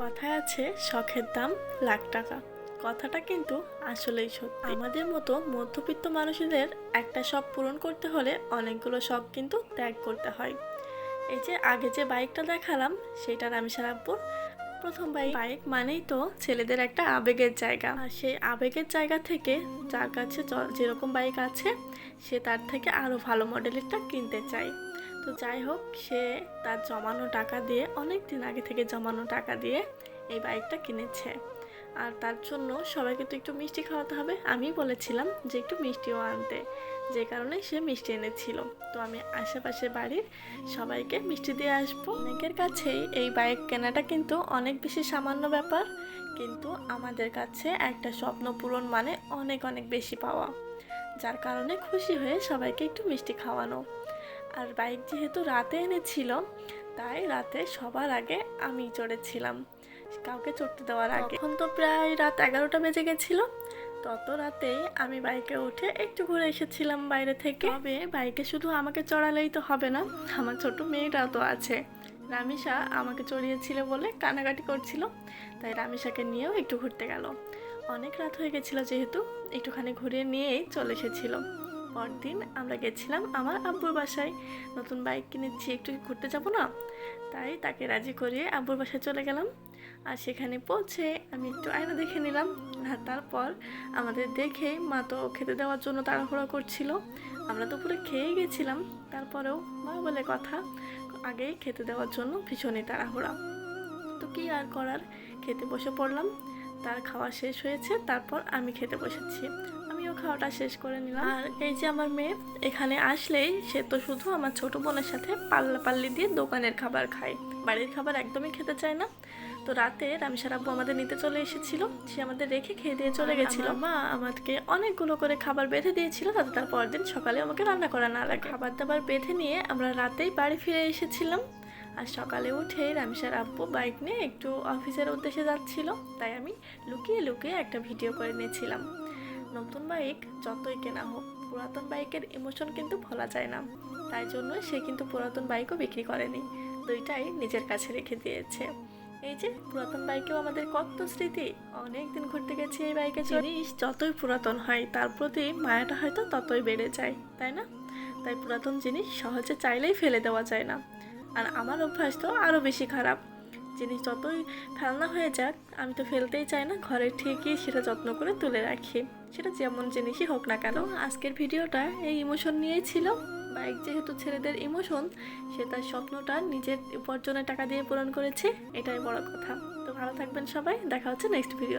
কথায় আছে, শখের দাম লাখ টাকা। কথাটা কিন্তু আসলেই সত্যি। আমাদের মতো মধ্যবিত্ত মানুষদের একটা শখ পূরণ করতে হলে অনেকগুলো শখ কিন্তু ত্যাগ করতে হয়। এই যে আগে যে বাইকটা দেখালাম সেটা আমি আব্বুর প্রথম বাইক বাইক মানেই তো ছেলেদের একটা আবেগের জায়গা। আর সেই আবেগের জায়গা থেকে যার কাছে যেরকম বাইক আছে, সে তার থেকে আরও ভালো মডেলেরটা কিনতে চায়। তো যাই হোক, সে তার জমানো টাকা দিয়ে অনেক দিন আগে থেকে জমানো টাকা দিয়ে এই বাইকটা কিনেছে। আর তার জন্য সবাইকে তো একটু মিষ্টি খাওয়াতে হবে। আমি বলেছিলাম যে একটু মিষ্টিও আনতে। যে কারণে সে মিষ্টি এনেছিল। তো আমি আশেপাশে বাড়ির সবাইকে মিষ্টি দিয়ে আসব। অনেকের কাছেই এই বাইক কেনাটা কিন্তু অনেক বেশি সামান্য ব্যাপার। কিন্তু আমাদের কাছে একটা স্বপ্ন পূরণ মানে অনেক অনেক বেশি পাওয়া। যার কারণে খুশি হয়ে সবাইকে একটু মিষ্টি খাওয়ানো। আর বাইক যেহেতু রাতে এনেছিল, তাই রাতে সবার আগে আমি চড়েছিলাম। কাউকে চড়তে দেওয়ার আগে। এখন তো প্রায় রাত এগারোটা বেজে গেছিল, তত রাতেই আমি বাইকে উঠে একটু ঘুরে এসেছিলাম বাইরে থেকে। তবে বাইকে শুধু আমাকে চড়ালেই তো হবে না, আমার ছোট মেয়েটাও তো আছে। রামিসা আমাকে চড়িয়েছিল বলে কানাকাটি করছিল, তাই রামিসাকে নিয়েও একটু ঘুরতে গেল। অনেক রাত হয়ে গেছিল যেহেতু, একটুখানি ঘুরে নিয়েই চলে এসেছিল। পরদিন আমরা গেছিলাম আমার আব্বুর বাসায়। নতুন বাইক কিনেছি একটু ঘুরতে যাব না? তাই তাকে রাজি করিয়ে আব্বুর বাসায় চলে গেলাম। আর সেখানে পৌঁছে আমি একটু আয়না দেখে নিলাম। আর তারপর আমাদের দেখে মা তো খেতে দেওয়ার জন্য তাড়াহুড়ো করছিল। আমরা দুপুরে খেয়ে গেছিলাম। তারপরেও মা বলে কথা আগেই খেতে দেওয়ার জন্য ভীষণই তাড়াহুড়া। তো কি আর করার? খেতে বসে পড়লাম। তার খাওয়া শেষ হয়েছে তারপর আমি খেতে বসেছি। আমিও খাওয়াটা শেষ করে নিলাম। আর এই যে আমার মেয়ে এখানে আসলেই সে তো শুধু আমার ছোট বোনের সাথে পাল্লা পাল্লি দিয়ে দোকানের খাবার খায়। বাড়ির খাবার একদমই খেতে চায় না। তো রাতে রামসার আব্বু আমাদের নিতে চলে এসেছিল। সে আমাদের রেখে খেয়ে দিয়ে চলে গেছিল। মা আমাকে অনেকগুলো করে খাবার বেঁধে দিয়েছিল তাতে তার পরের দিন সকালে আমাকে রান্না করা না লাগে। খাবার দাবার বেঁধে নিয়ে আমরা রাতেই বাড়ি ফিরে এসেছিলাম। আর সকালে উঠে রামসার আব্বু বাইক নিয়ে একটু অফিসের উদ্দেশ্যে যাচ্ছিল, তাই আমি লুকিয়ে লুকিয়ে একটা ভিডিও করে নিয়েছিলাম। নতুন বাইক যতই কেনা হোক, পুরাতন বাইকের ইমোশন কিন্তু ভোলা যায় না। তাই জন্য সে কিন্তু পুরাতন বাইকও বিক্রি করেনি, দুইটাই নিজের কাছে রেখে দিয়েছে। এই যে, পুরাতন বাইকেও আমাদের কত স্মৃতি, অনেক দিন ঘুরতে গেছি এই বাইকে জিনিস যতই পুরাতন হয়, তার প্রতি মায়াটা হয়তো ততই বেড়ে যায়, তাই না? তাই পুরাতন জিনিস সহজে চাইলেই ফেলে দেওয়া যায় না। আর আমার অভ্যাস তো আরও বেশি খারাপ। জিনিস যতই ফেলনা হয়ে যাক, আমি তো ফেলতেই চাই না, ঘরে ঠিকই সেটা যত্ন করে তুলে রাখি। সেটা যেমন জিনিসই হোক না কেন, আজকের ভিডিওটা এই ইমোশন নিয়েই ছিল। বাইক যেহেতু ছেলেদের ইমোশন সে তার স্বপ্নটা নিজের উপার্জনের টাকা দিয়ে পূরণ করেছে, এটাই বড় কথা। তো ভালো থাকবেন সবাই, দেখা হচ্ছে নেক্সট ভিডিও